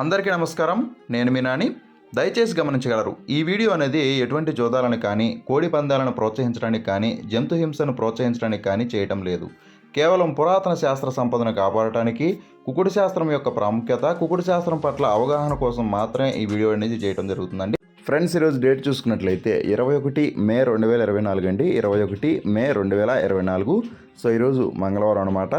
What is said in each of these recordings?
అందరికీ నమస్కారం. నేను మీ నాని. దయచేసి గమనించగలరు ఈ వీడియో అనేది ఎటువంటి జోదాలను కానీ కోడి పందాలను ప్రోత్సహించడానికి కానీ జంతు హింసను ప్రోత్సహించడానికి కానీ చేయటం లేదు. కేవలం పురాతన శాస్త్ర సంపదను కాపాడటానికి కుకుడు శాస్త్రం యొక్క ప్రాముఖ్యత కుకుడు శాస్త్రం పట్ల అవగాహన కోసం మాత్రమే ఈ వీడియో అనేది చేయడం జరుగుతుందండి. ఫ్రెండ్స్ ఈరోజు డేట్ చూసుకున్నట్లయితే ఇరవై ఒకటి మే రెండు వేల ఇరవై నాలుగు అండి. ఇరవై ఒకటి మే రెండు వేల ఇరవై నాలుగు. సో ఈరోజు మంగళవారం అనమాట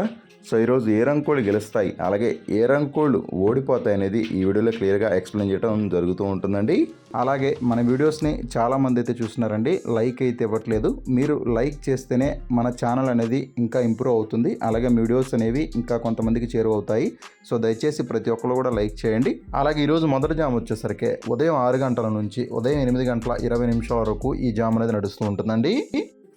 సో ఈరోజు ఏ రంకోళ్ళు గెలుస్తాయి? అలాగే ఏ రంకోళ్ళు ఓడిపోతాయి అనేది ఈ వీడియోలో క్లియర్గా ఎక్స్ప్లెయిన్ చేయడం జరుగుతూ ఉంటుందండి. అలాగే మన వీడియోస్ని చాలామంది అయితే చూస్తున్నారండి. లైక్ అయితే ఇవ్వట్లేదు. మీరు లైక్ చేస్తేనే మన ఛానల్ అనేది ఇంకా ఇంప్రూవ్ అవుతుంది. అలాగే వీడియోస్ అనేవి ఇంకా కొంతమందికి చేరువవుతాయి. సో దయచేసి ప్రతి ఒక్కరు కూడా లైక్ చేయండి. అలాగే ఈరోజు మొదటి జామ్ వచ్చేసరికి ఉదయం ఆరు గంటల నుంచి ఉదయం ఎనిమిది గంటల ఇరవై నిమిషాల వరకు ఈ జామ్ అనేది నడుస్తూ ఉంటుందండి.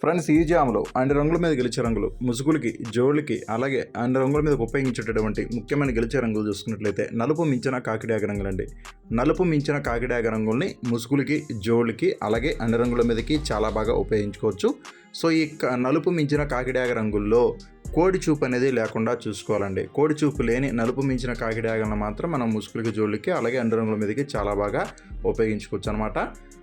ఫ్రెండ్స్ ఈ జామ్లో అన్ని రంగుల మీద గెలిచే రంగులు ముసుగులకి జోళ్ళకి అలాగే అన్ని రంగుల మీద ఉపయోగించేటటువంటి ముఖ్యమైన గెలిచే రంగులు చూసుకున్నట్లయితే నలుపు మించిన కాకిడాగ రంగులండి. నలుపు మించిన కాకిడాగ రంగుల్ని ముసుగులకి జోళ్ళకి అలాగే అన్ని రంగుల మీదకి చాలా బాగా ఉపయోగించుకోవచ్చు. సో ఈ క- నలుపు మించిన కాకిడాగ రంగుల్లో కోడి చూపు అనేది లేకుండా చూసుకోవాలండి. కోడి చూపు లేని నలుపు మించిన కాకిడాగలను మాత్రం మనం ముసుగులకి జోళ్ళకి అలాగే అన్ని రంగుల మీదకి చాలా బాగా ఉపయోగించుకోవచ్చు అనమాట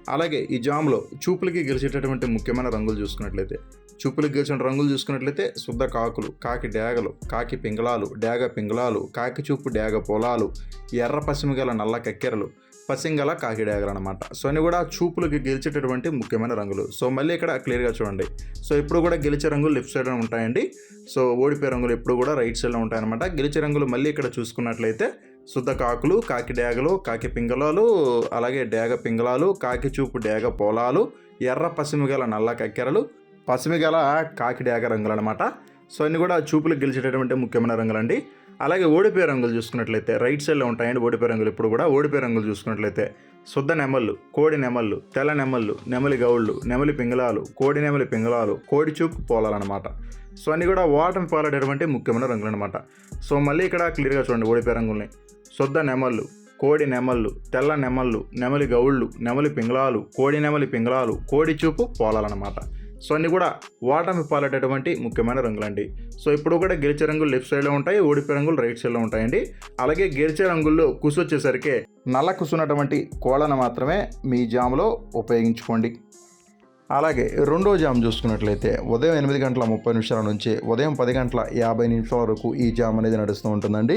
అలాగే ఈ జామ్లో చూపులకి గెలిచేటటువంటి ముఖ్యమైన రంగులు చూసుకున్నట్లయితే చూపులకు గెలిచిన రంగులు చూసుకున్నట్లయితే శుద్ధ కాకులు కాకి డేగలు కాకి పింగళాలు డేగ పింగళాలు కాకి చూపు డేగ పొలాలు ఎర్ర పసిమి గల నల్ల కక్కెరలు పసింగల కాకి డేగలు అనమాట సో అన్ని కూడా చూపులకి గెలిచేటటువంటి ముఖ్యమైన రంగులు. సో మళ్ళీ ఇక్కడ క్లియర్గా చూడండి. సో ఇప్పుడు కూడా గెలిచే రంగులు లెఫ్ట్ సైడ్లో ఉంటాయండి. సో ఓడిపోయే రంగులు ఎప్పుడు కూడా రైట్ సైడ్లో ఉంటాయన్నమాట. గెలిచే రంగులు మళ్ళీ ఇక్కడ చూసుకున్నట్లయితే శుద్ధ కాకులు కాకి డేగలు కాకి పింగళాలు అలాగే డేగ పింగళాలు కాకి చూపు డేగ పొలాలు ఎర్ర పసిమిగల నల్ల కక్కెరలు పసిమిగల కాకి డేగ రంగులు అనమాట సో అన్ని కూడా చూపులు గెలిచేటటువంటి ముఖ్యమైన రంగులండి. అలాగే ఓడిపోయే రంగులు చూసుకున్నట్లయితే రైట్ సైడ్లో ఉంటాయండి ఓడిపోయే రంగులు ఇప్పుడు కూడా. ఓడిపోయే రంగులు చూసుకున్నట్లయితే శుద్ధ నెమళ్ళు కోడి నెమళ్ళు తెల్ల నెమళ్ళు నెమలి గౌళ్ళు నెమలి పింగళాలు కోడి నెమలి పింగళాలు కోడి చూపు పోలాలన్నమాట. సో అన్ని కూడా ఓటమి పాలడేటువంటి ముఖ్యమైన రంగులు అనమాట సో మళ్ళీ ఇక్కడ క్లియర్గా చూడండి ఓడిపోయే రంగుల్ని. శుద్ధ నెమళ్ళు కోడి నెమళ్ళు తెల్ల నెమళ్ళు నెమలి గౌళ్ళు నెమలి పింగళాలు కోడి నెమలి పింగళాలు కోడి చూపు పోలాలన్నమాట. సో అన్ని కూడా ఓటమి పాలటటువంటి ముఖ్యమైన రంగులండి. సో ఇప్పుడు కూడా గెలిచే రంగులు లెఫ్ట్ సైడ్లో ఉంటాయి ఓడిపోయే రంగులు రైట్ సైడ్లో ఉంటాయండి. అలాగే గెలిచే రంగుల్లో కుసు వచ్చేసరికి నల్ల కుసున్నటువంటి కోళ్ళను మాత్రమే మీ జాములో ఉపయోగించుకోండి. అలాగే రెండో జామ్ చూసుకున్నట్లయితే ఉదయం ఎనిమిది గంటల ముప్పై నిమిషాల నుంచి ఉదయం పది గంటల యాభై నిమిషాల వరకు ఈ జామ్ అనేది నడుస్తూ ఉంటుందండి.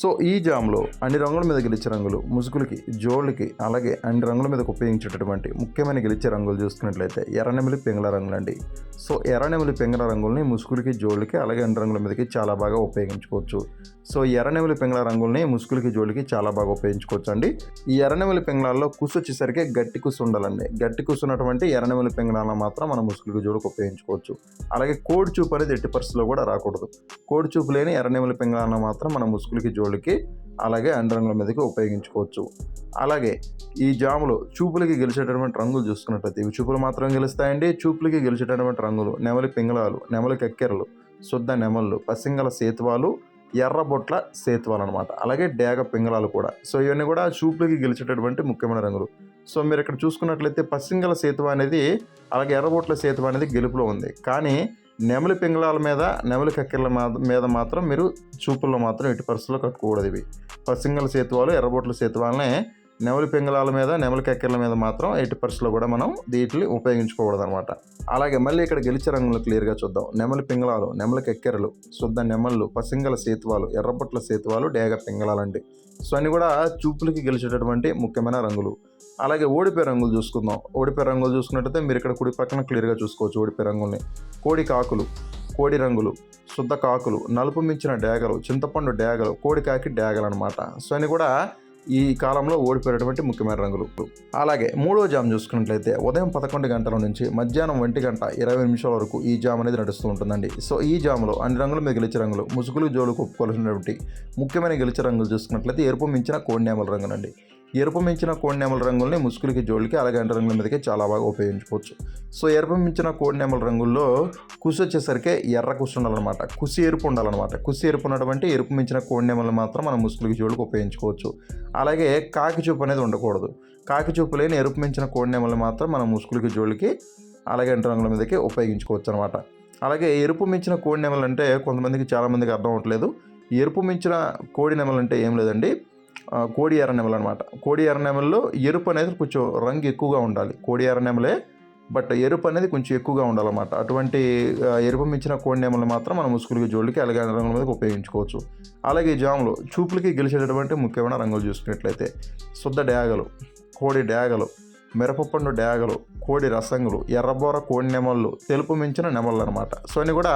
సో ఈ జామ్లో అన్ని రంగుల మీద గెలిచే రంగులు ముసుగులకి జోళ్ళకి అలాగే అన్ని రంగుల మీద ఉపయోగించేటటువంటి ముఖ్యమైన గెలిచే రంగులు చూసుకున్నట్లయితే ఎర్రనెమిలి పింగళ రంగులండి. సో ఎర్రనెమిలి పింగళ రంగుల్ని ముసుగులకి జోళ్ళకి అలాగే అన్ని రంగుల మీదకి చాలా బాగా ఉపయోగించుకోవచ్చు. సో ఎర్రనెమిలి పింగళ రంగుల్ని ముసుగులకి జోళ్ళకి చాలా బాగా ఉపయోగించుకోవచ్చు అండి ఈ ఎర్రనెమిలి పింగళాల్లో కుసు వచ్చేసరికి గట్టి కుసు ఉండాలండి గట్టి కుసు ఉన్నటువంటి ఎర్రనెమిలి పింగళాలను మాత్రం మనం ముసుగులకి జోడుకు ఉపయోగించుకోవచ్చు అలాగే కోడి చూపు అనేది ఎట్టి పరిస్థితుల్లో కూడా రాకూడదు. కోడి చూపు లేని ఎర్రనెమిలి పింగళాలను మాత్రం మనం ముసుగులకి జోళ్ళకి అలాగే అండ్ రంగుల మీదకి ఉపయోగించుకోవచ్చు. అలాగే ఈ జాములో చూపులకి గెలిచేటటువంటి రంగులు చూసుకున్నట్లయితే ఇవి చూపులు మాత్రం గెలుస్తాయండి. చూపులకి గెలిచేటటువంటి రంగులు నెమలి పింగళాలు నెమలి కక్కెరలు శుద్ధ నెమళ్ళు పసింగల సేతువాలు ఎర్రబొట్ల సేతువాలు అనమాట అలాగే డేగ పింగళాలు కూడా. సో ఇవన్నీ కూడా చూపులకి గెలిచేటటువంటి ముఖ్యమైన రంగులు. సో మీరు ఇక్కడ చూసుకున్నట్లయితే పసింగల సేతువ అనేది అలాగే ఎర్రబోట్ల సేతువ అనేది గెలుపులో ఉంది. కానీ నెమలి పింగళాల మీద నెమలి కక్కెర్ల మీద మాత్రం మీరు చూపుల్లో మాత్రం ఇటు పరిస్థితుల్లో కట్టుకోకూడదు ఇవి. పసింగల సేతువాలు ఎర్రబోట్ల సేతువాలనే నెమలి పింగళాల మీద నెమలి కెక్కెర్ల మీద మాత్రం ఎయిట్ పరిస్థితుల్లో కూడా మనం వీటిని ఉపయోగించుకోకూడదు అనమాట అలాగే మళ్ళీ ఇక్కడ గెలిచే రంగులు క్లియర్గా చూద్దాం. నెమలి పింగళాలు నెమలి కెక్కెరలు శుద్ధ నెమళ్ళు పసింగల సేతువాలు ఎర్రబొట్ల సేతువాలు డేగ పింగళాలండి. సో అన్ని కూడా చూపులకి గెలిచేటటువంటి ముఖ్యమైన రంగులు. అలాగే ఓడిపోయే రంగులు చూసుకుందాం. ఓడిపోయే రంగులు చూసుకున్నట్టయితే మీరు ఇక్కడ కుడి పక్కన క్లియర్గా చూసుకోవచ్చు ఓడిపోయే రంగుల్ని. కోడి కాకులు కోడి రంగులు శుద్ధ కాకులు నలుపు మించిన డేగలు చింతపండు డేగలు కోడి కాకి డేగలు అనమాట సో అని కూడా ఈ కాలంలో ఓడిపోయినటువంటి ముఖ్యమైన రంగులు. అలాగే మూడో జామ్ చూసుకున్నట్లయితే ఉదయం పదకొండు గంటల నుంచి మధ్యాహ్నం ఒంటి గంట ఇరవై నిమిషాల వరకు ఈ జామ్ అనేది నడుస్తూ ఉంటుందండి. సో ఈ జామ్లో అన్ని రంగులు మీద గెలిచే రంగులు ముసుగులు జోలుకు ఒప్పుకోవాల్సినటువంటి ముఖ్యమైన గెలిచే రంగులు చూసుకున్నట్లయితే ఎరుపు మించిన కోడినేమల రంగులండి ఎరుపు మించిన కోడినేమల రంగుల్ని ముసుగులకి జోళ్ళకి అలాగే రంగుల మీదకి చాలా బాగా ఉపయోగించుకోవచ్చు. సో ఎరుపు మించిన కోడినేమల రంగుల్లో కుసి వచ్చేసరికి ఎర్ర కుసి ఉండాలన్నమాట. కుసి ఎరుపు ఉండాలన్నమాట. కుసి ఎరుపు ఉన్నటువంటి ఎరుపు మించిన కోడినేమలు మాత్రం మనం ముసుగులకి జోళ్ళకి ఉపయోగించుకోవచ్చు. అలాగే కాకి చూపు అనేది ఉండకూడదు. కాకి చూపు లేని ఎరుపు మించిన కోడినేమలు మాత్రం మనం ముసుగులకి జోళ్ళకి అలాగే రంగుల మీదకి ఉపయోగించుకోవచ్చు అనమాట అలాగే ఎరుపు మించిన కోడి నెమలంటే అంటే కొంతమందికి చాలామందికి అర్థం అవ్వట్లేదు. ఎరుపు మించిన కోడి నెమలు అంటే ఏం లేదండి. కోడి ఎర్రనెమలు అనమాట కోడి ఎర్రనెమల్లో ఎరుపు అనేది కొంచెం రంగు ఎక్కువగా ఉండాలి. కోడి ఎర్రనెమలే బట్ ఎరుపు అనేది కొంచెం ఎక్కువగా ఉండాలన్నమాట. అటువంటి ఎరుపు మించిన కోడి నెమలు మాత్రం మనం ముసుగులకి జోళ్ళకి అలాగే రంగుల మీద ఉపయోగించుకోవచ్చు. అలాగే ఈ చూపులకి గెలిచేటటువంటి ముఖ్యమైన రంగులు చూసుకున్నట్లయితే శుద్ధ డ్యాగలు కోడి డ్యాగలు మిరపపండు డ్యాగలు కోడి రసంగులు ఎర్రబోర కోడి నెమళ్ళు తెలుపు మించిన నెమళ్ళు అనమాట సో అని కూడా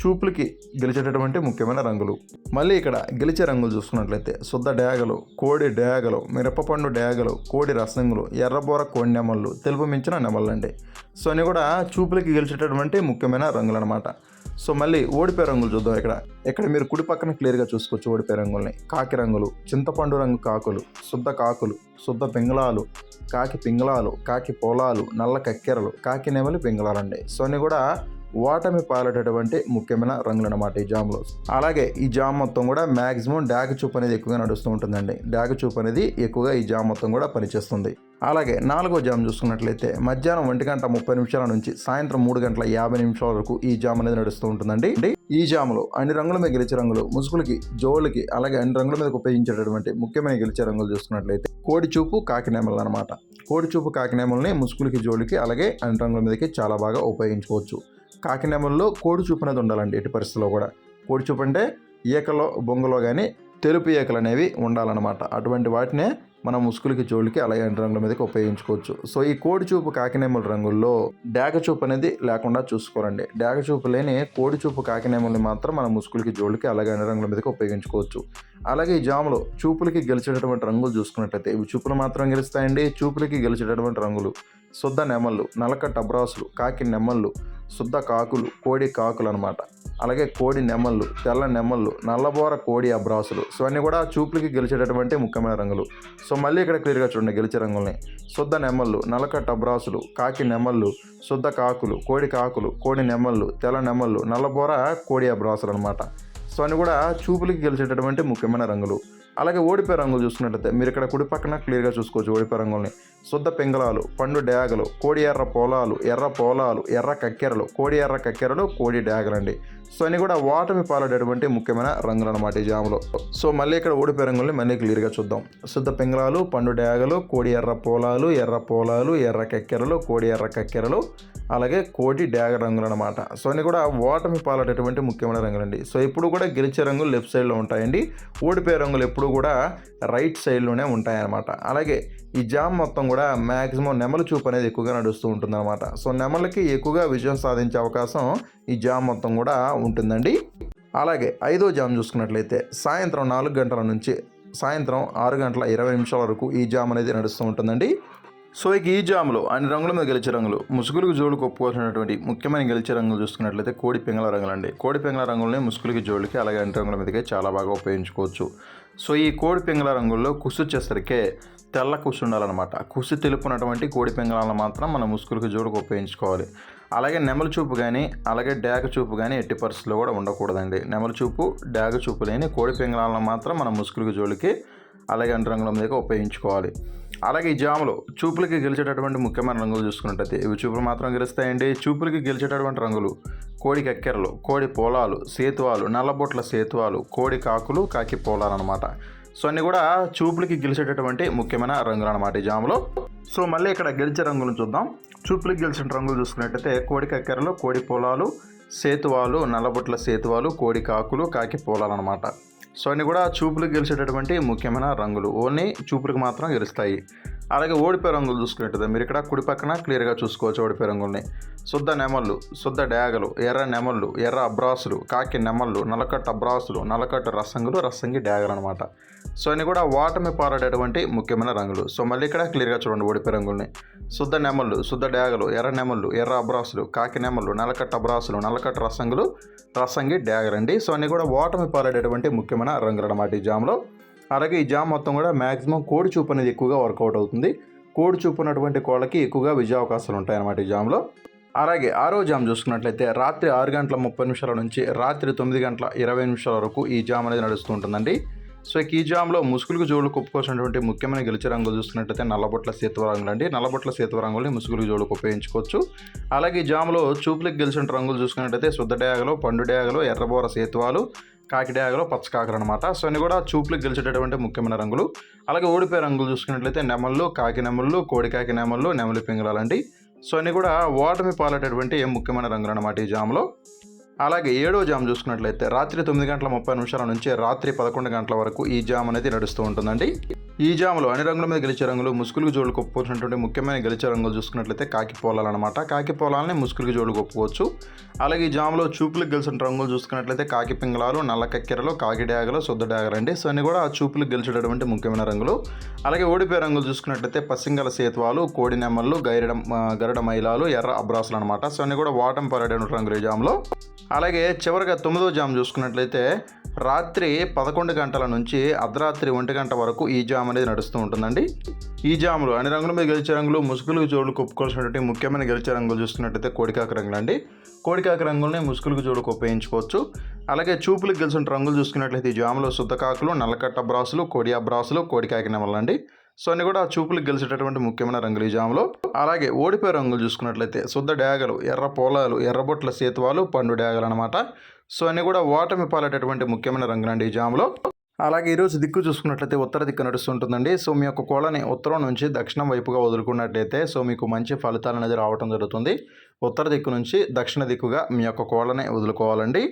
చూపులకి గెలిచేటటువంటి ముఖ్యమైన రంగులు. మళ్ళీ ఇక్కడ గెలిచే రంగులు చూసుకున్నట్లయితే శుద్ధ డ్యాగలు కోడి డ్యాగలు మిరపపండు డేగలు కోడి రసంగులు ఎర్రబోర కోడి నెమళ్ళు తెలుపు మించిన నెమళ్ళు అండి సో అని కూడా చూపులకి గెలిచేటటువంటి ముఖ్యమైన రంగులు అనమాట సో మళ్ళీ ఓడిపోయే రంగులు చూద్దాం ఇక్కడ. ఇక్కడ మీరు కుడి పక్కన క్లియర్గా చూసుకోవచ్చు ఓడిపోయే రంగుల్ని. కాకి రంగులు చింతపండు రంగు కాకులు శుద్ధ కాకులు శుద్ధ పింగళాలు కాకి పింగళాలు కాకి పొలాలు నల్ల కక్కెరలు కాకి నెమలి పింగళాలండి సో అన్ని కూడా ఓటమి పాలేటటువంటి ముఖ్యమైన రంగులు అన్నమాట ఈ జామ్లో. అలాగే ఈ జామ్ మొత్తం కూడా మ్యాక్సిమం డాగ చూపు అనేది ఎక్కువగా నడుస్తూ ఉంటుందండి. డాగ చూపు అనేది ఎక్కువగా ఈ జామ్ మొత్తం కూడా పనిచేస్తుంది. అలాగే నాలుగో జామ్ చూసుకున్నట్లయితే మధ్యాహ్నం ఒంటి గంట ముప్పై నిమిషాల నుంచి సాయంత్రం మూడు గంటల యాభై నిమిషాల వరకు ఈ జామ్ అనేది నడుస్తూ ఉంటుందండి. ఈ జాములో అన్ని రంగుల మీద గెలిచే రంగులు ముసుగులకి జోళ్ళకి అలాగే అన్ని రంగుల మీద ఉపయోగించేటటువంటి ముఖ్యమైన గెలిచే రంగులు చూసుకున్నట్లయితే కోడి చూపు కాకినేమలు అనమాట కోడి చూపు కాకినేమల్ని ముసుగులకి జోళ్ళకి అలాగే అన్ని రంగుల మీదకి చాలా బాగా ఉపయోగించుకోవచ్చు. కాకినేమల్లో కోడి చూపు అనేది ఉండాలండి ఎట్టి పరిస్థితుల్లో కూడా. కోడి చూపు అంటే ఈకలో బొంగలో కానీ తెలుపు ఈకలు అనేవి ఉండాలన్నమాట. అటువంటి వాటినే మనం ముసుగులకి జోళ్ళకి అలాగే రంగుల మీదకి ఉపయోగించుకోవచ్చు. సో ఈ కోడి చూపు కాకినేముల రంగుల్లో డేగ చూపు అనేది లేకుండా చూసుకోరండి. డేగ చూపు లేని కోడి చూపు కాకినేముల్ని మాత్రం మనం ముసుగులకి జోళ్ళకి అలాగే అన్ని రంగుల మీదకి ఉపయోగించుకోవచ్చు. అలాగే ఈ జాములో చూపులకి గెలిచేటటువంటి రంగులు చూసుకున్నట్లయితే ఇవి చూపులు మాత్రం గెలుస్తాయండి. చూపులకి గెలిచేటటువంటి రంగులు శుద్ధ నెమళ్ళు నలక టబ్రాసులు కాకి నెమళ్ళు శుద్ధ కాకులు కోడి కాకులు అనమాట అలాగే కోడి నెమళ్ళు తెల్ల నెమళ్ళు నల్లబోర కోడి అబ్రాసులు. సో అన్నీ కూడా చూపులకి గెలిచేటటువంటి ముఖ్యమైన రంగులు. సో మళ్ళీ ఇక్కడ క్లియర్గా చూడండి గెలిచే రంగుల్ని. శుద్ధ నెమళ్ళు నలక అబ్రాసులు కాకి నెమళ్ళు శుద్ధ కాకులు కోడి కాకులు కోడి నెమళ్ళు తెల్ల నెమళ్ళు నల్లబోర కోడి అబ్రాసులు అనమాట సో అన్ని కూడా చూపులకి గెలిచేటటువంటి ముఖ్యమైన రంగులు. అలాగే ఓడిపోయే రంగులు చూసుకున్నట్లయితే మీరు ఇక్కడ కుడి పక్కన క్లియర్గా చూసుకోవచ్చు ఓడిపోయే రంగుల్ని. శుద్ధ పింగళాలు పండు డ్యాగలు కోడి ఎర్ర పోలాలు ఎర్ర పోలాలు ఎర్ర కక్కెరలు కోడి ఎర్ర కక్కెరలు కోడి డ్యాగలండి. సో అని కూడా వాటమి పాలడేటువంటి ముఖ్యమైన రంగులు అనమాట ఈ జాములో. సో మళ్ళీ ఇక్కడ ఓడిపోయే రంగుల్ని మళ్ళీ క్లియర్గా చూద్దాం. శుద్ధ పింగళాలు పండు డ్యాగలు కోడి ఎర్ర పోలాలు ఎర్ర పోలాలు ఎర్ర కక్కెరలు కోడి ఎర్ర కక్కెరలు అలాగే కోడి డ్యాగ రంగులు అనమాట సో అని కూడా ఓటమి పాలటటువంటి ముఖ్యమైన రంగులండి. సో ఇప్పుడు కూడా గెలిచే రంగులు లెఫ్ట్ సైడ్లో ఉంటాయండి. ఓడిపోయే రంగులు ఎప్పుడు కూడా రైట్ సైడ్లోనే ఉంటాయన్నమాట. అలాగే ఈ జామ్ మొత్తం కూడా మ్యాక్సిమం నెమలి చూపు అనేది ఎక్కువగా నడుస్తూ ఉంటుందన్నమాట. సో నెమలకి ఎక్కువగా విజయం సాధించే అవకాశం ఈ జామ్ మొత్తం కూడా ఉంటుందండి. అలాగే ఐదో జామ్ చూసుకున్నట్లయితే సాయంత్రం నాలుగు గంటల నుంచి సాయంత్రం ఆరు గంటల ఇరవై నిమిషాల వరకు ఈ జామ్ అనేది నడుస్తూ ఉంటుందండి. సో ఇక ఈ జామ్లో అన్ని రంగుల మీద గెలిచే రంగులు ముసుగులకు జోడుకు ఒప్పుకోవాల్సినటువంటి ముఖ్యమైన గెలిచే రంగులు చూసుకున్నట్లయితే కోడి పింగళ రంగులు అండి. కోడి పింగళ రంగులని ముసుగులకి జోడుకి అలాగే అన్ని రంగుల మీదకి చాలా బాగా ఉపయోగించుకోవచ్చు. సో ఈ కోడి పింగళ రంగుల్లో కుసొచ్చేసరికే తెల్ల కుసి ఉండాలన్నమాట. కుసి తెలుపునటువంటి కోడి పింగళాలను మాత్రం మనం ముసుగులకు జోడుకు ఉపయోగించుకోవాలి. అలాగే నెమలి చూపు కానీ అలాగే డ్యాగ చూపు కానీ ఎట్టి పరిస్థితుల్లో కూడా ఉండకూడదండి. నెమలి చూపు డ్యాగ చూపు లేని కోడి పింగళాలను మాత్రం మనం ముసుగులకు జోలికి అలాగే అన్ని రంగుల మీదకి ఉపయోగించుకోవాలి. అలాగే ఈ జాములు చూపులకి గెలిచేటటువంటి ముఖ్యమైన రంగులు చూసుకున్నట్టయితే ఇవి చూపులు మాత్రం గెలుస్తాయండి. చూపులకి గెలిచేటటువంటి రంగులు కోడి కక్కెరలు కోడి పోలాలు సేతువాలు నల్లబొట్ల సేతువాలు కోడి కాకులు కాకి పోలాలు అనమాట సో అన్ని కూడా చూపులకి గెలిచేటటువంటి ముఖ్యమైన రంగులు అనమాట ఈ జాములో. సో మళ్ళీ ఇక్కడ గెలిచే రంగులను చూద్దాం. చూపులకి గెలిచిన రంగులు చూసుకున్నట్టయితే కోడి కక్కెరలు కోడి పొలాలు సేతువాలు నల్లబొట్ల సేతువాలు కోడి కాకులు కాకి పొలాలు అనమాట సో అన్ని కూడా చూపులకు గెలిచేటటువంటి ముఖ్యమైన రంగులు. ఓన్లీ చూపులకు మాత్రం గెలుస్తాయి. అలాగే ఓడిపోయే రంగులు చూసుకునేట్టుగా మీరు ఇక్కడ కుడి పక్కన క్లియర్గా చూసుకోవచ్చు ఓడిపోయే రంగుల్ని. శుద్ధ నెమళ్ళు శుద్ధ డ్యాగలు ఎర్ర నెమళ్ళు ఎర్ర అబ్రాసులు కాకి నెమళ్ళు నలకట్ట అబ్రాసులు నలకట్ట రసంగులు రసంగి డ్యాగలు అనమాట సో అన్ని కూడా వాటమి పారాడేటువంటి ముఖ్యమైన రంగులు. సో మళ్ళీ ఇక్కడ క్లియర్గా చూడండి ఓడిపోయే రంగుల్ని. శుద్ధ నెమళ్ళు శుద్ధ డ్యాగలు ఎర్ర నెమళ్ళు ఎర్ర అబ్రాసులు కాకి నెమళ్ళు నలకట్ట అబ్రాసులు నలకట్ట రసంగులు రసంగి డ్యాగర్ అండి సో అన్ని కూడా ఓటమి పారాడేటువంటి ముఖ్యమైన రంగులు అనమాట ఈ జామ్లో. అలాగే ఈ జామ్ మొత్తం కూడా మ్యాక్సిమం కోడి చూపు అనేది ఎక్కువగా వర్కౌట్ అవుతుంది. కోడి చూపు ఉన్నటువంటి కోళ్ళకి ఎక్కువగా విజయ అవకాశాలు ఉంటాయన్నమాట ఈ జామ్లో. అలాగే ఆరో జామ్ చూసుకున్నట్లయితే రాత్రి ఆరు గంటల ముప్పై నిమిషాల నుంచి రాత్రి తొమ్మిది గంటల ఇరవై నిమిషాల వరకు ఈ జామ్ అనేది నడుస్తూ ఉంటుందండి. సో ఈ జామ్లో ముసుగులకు జోడు ఒప్పుకోవాల్సినటువంటి ముఖ్యమైన గెలిచే రంగులు చూసుకున్నట్లయితే నల్లబొట్ల సీతవరంగులు అండి. నల్లబొట్ల సీతవరంగుల్ని ముసుగులకు జోడుకు ఉపయోగించుకోవచ్చు. అలాగే ఈ జామ్లో చూపులకు గెలిచిన రంగులు చూసుకున్నట్లయితే శుద్ధ డ్యాగలు పండు డ్యాగలు ఎర్రబోర సేతువాలు కాకిడాగలో పచ్చ కాకర అనమాట సో అన్ని కూడా చూపులకు గెలిచేటటువంటి ముఖ్యమైన రంగులు. అలాగే ఓడిపోయే రంగులు చూసుకున్నట్లయితే నెమళ్ళు కాకి నెమళ్ళు కోడి కాకి నెమళ్ళు నెమలి పింగళాలండి సో అన్ని కూడా ఓటమి పాలేటటువంటి ముఖ్యమైన రంగులు అనమాట ఈ జామ్లో. అలాగే ఏడో జామ్ చూసుకున్నట్లయితే రాత్రి తొమ్మిది గంటల ముప్పై నిమిషాల నుంచి రాత్రి పదకొండు గంటల వరకు ఈ జామ్ అనేది నడుస్తూ ఉంటుందండి. ఈ జాములో అన్ని రంగుల మీద గెలిచే రంగులు ముసుగులకు జోడు కొప్పుకోవాల్సినటువంటి ముఖ్యమైన గెలిచే రంగులు చూసుకున్నట్లయితే కాకి పొలాలన్నమాట కాకి పోలాలని ముసుగులకు జోళ్ళు కొప్పుకోవచ్చు. అలాగే ఈ జాములో చూపులకు గెలిచిన రంగులు చూసుకున్నట్లయితే కాకి పింగళాలు నల్ల కక్కెరలు కాకి డాగలు శుద్ధ డాగలు అండి. సో అన్ని కూడా ఆ చూపులకు గెలిచేటటువంటి ముఖ్యమైన రంగులు. అలాగే ఓడిపోయే రంగులు చూసుకున్నట్లయితే పసింగల సేతువాలు కోడి నెమ్మలు గైరడ గరుడ మైలాలు ఎర్ర అబ్రాసులు అనమాట సో అన్ని కూడా వాటం పరేటటువంటి రంగులు ఈ జాములో. అలాగే చివరిగా తొమ్మిదో జామ్ చూసుకున్నట్లయితే రాత్రి పదకొండు గంటల నుంచి అర్ధరాత్రి ఒంటి గంట వరకు ఈ జామ్ అనేది నడుస్తూ ఉంటుందండి. ఈ జాములు అన్ని రంగుల మీద గెలిచే రంగులు ముసుగులకు జోడు కొప్పుకోవాల్సినటువంటి ముఖ్యమైన గెలిచే రంగులు చూసుకున్నట్లయితే కోడికాక రంగులు అండి. కోడికాక రంగుల్ని ముసుగులకు జోడు ఉపయోగించుకోవచ్చు. అలాగే చూపులకు గెలిచిన రంగులు చూసుకున్నట్లయితే ఈ జాములో శుద్ధకాకులు నల్లకట్ట బ్రాసులు కోడి అబ్రాసులు కోడికాకి నెమలండి సో అన్ని కూడా చూపులకు గెలిచేటటువంటి ముఖ్యమైన రంగులు ఈ జామలో. అలాగే ఓడిపోయే రంగులు చూసుకున్నట్లయితే శుద్ధ డ్యాగలు ఎర్ర పోలాలు ఎర్రబొట్ల సేతువాలు పండు డ్యాగలు అనమాట సో అన్ని కూడా ఓటమి పాలేటటువంటి ముఖ్యమైన రంగులండి ఈ జామలో. అలాగే ఈరోజు దిక్కు చూసుకున్నట్లయితే ఉత్తర దిక్కు నడుస్తుంటుందండి. సో మీ యొక్క కోళ్ళని ఉత్తరం నుంచి దక్షిణం వైపుగా వదులుకున్నట్లయితే సో మీకు మంచి ఫలితాలు అనేది రావడం జరుగుతుంది. ఉత్తర దిక్కు నుంచి దక్షిణ దిక్కుగా మీ యొక్క కోళ్ళని వదులుకోవాలండి.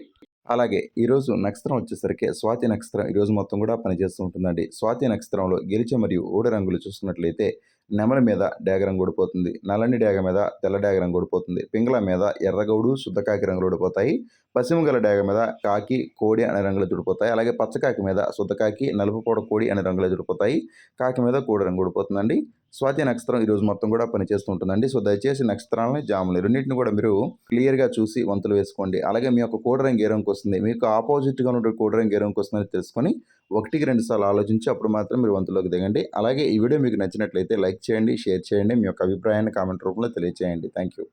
అలాగే ఈరోజు నక్షత్రం వచ్చేసరికి స్వాతి నక్షత్రం ఈరోజు మొత్తం కూడా పనిచేస్తూ ఉంటుందండి. స్వాతి నక్షత్రంలో గెలిచే మరియు ఊడ రంగులు చూసుకున్నట్లయితే నెమల మీద డేగరం రంగు నల్లని డేగ మీద తెల్ల డేగరం రంగు పింగళ మీద ఎర్రగౌడు శుద్ధకాకి రంగులు ఓడిపోతాయి పశ్చిమ గల డాగ మీద కాకి కోడి అనే రంగులు చుడిపోతాయి అలాగే పచ్చకాకి మీద శుద్ధకాకి నలుపు పొడ కోడి అనే రంగులు చుడిపోతాయి కాకి మీద కోడి రంగు ఓడిపోతుందండి స్వాతి నక్షత్రం ఈరోజు మొత్తం కూడా పనిచేస్తుంటుందండి సో దయచేసి నక్షత్రాలని జాములు రెండింటిని కూడా మీరు క్లియర్గా చూసి వంతులు వేసుకోండి. అలాగే మీ యొక్క కోడి రంగు ఏ రంగు వస్తుంది? మీకు ఆపోజిట్గా ఉన్న కోడి రంగు ఏ రంగు వస్తుందని తెలుసుకొని ఒకటికి రెండు సార్లు ఆలోచించి అప్పుడు మాత్రం మీరు వంతులోకి దిగండి. అలాగే ఈ వీడియో మీకు నచ్చినట్లయితే లైక్ చేయండి షేర్ చేయండి మీ యొక్క అభిప్రాయాన్ని కామెంట్ రూపంలో తెలియజేయండి థ్యాంక్ యూ